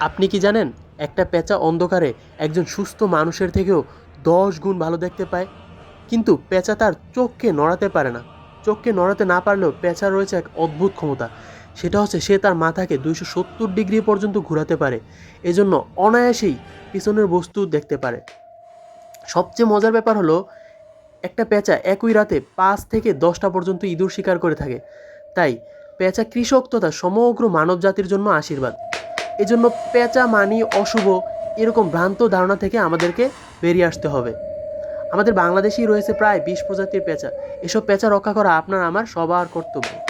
আপনি কি জানেন, একটা পেঁচা অন্ধকারে একজন সুস্থ মানুষের থেকেও দশ গুণ ভালো দেখতে পায়? কিন্তু পেঁচা তার চোখকে নড়াতে পারে না। চোখকে নড়াতে না পারলেও পেঁচা রয়েছে এক অদ্ভুত ক্ষমতা। সেটা হচ্ছে সে তার মাথাকে দুইশো সত্তর ডিগ্রি পর্যন্ত ঘোরাতে পারে। এজন্য অনায়াসেই পিছনের বস্তু দেখতে পারে। সবচেয়ে মজার ব্যাপার হলো, একটা পেঁচা একই রাতে পাঁচ থেকে দশটা পর্যন্ত ইঁদুর শিকার করে থাকে। তাই পেঁচা কৃষক তথা সমগ্র মানব জাতির জন্য আশীর্বাদ। এজন্য পেঁচা, মানি, অশুভ এরকম ভ্রান্ত ধারণা থেকে আমাদেরকে বেরিয়ে আসতে হবে। আমাদের বাংলাদেশেই রয়েছে প্রায় বিশ প্রজাতির পেঁচা। এসব পেঁচা রক্ষা করা আপনার, আমার, সবার কর্তব্য।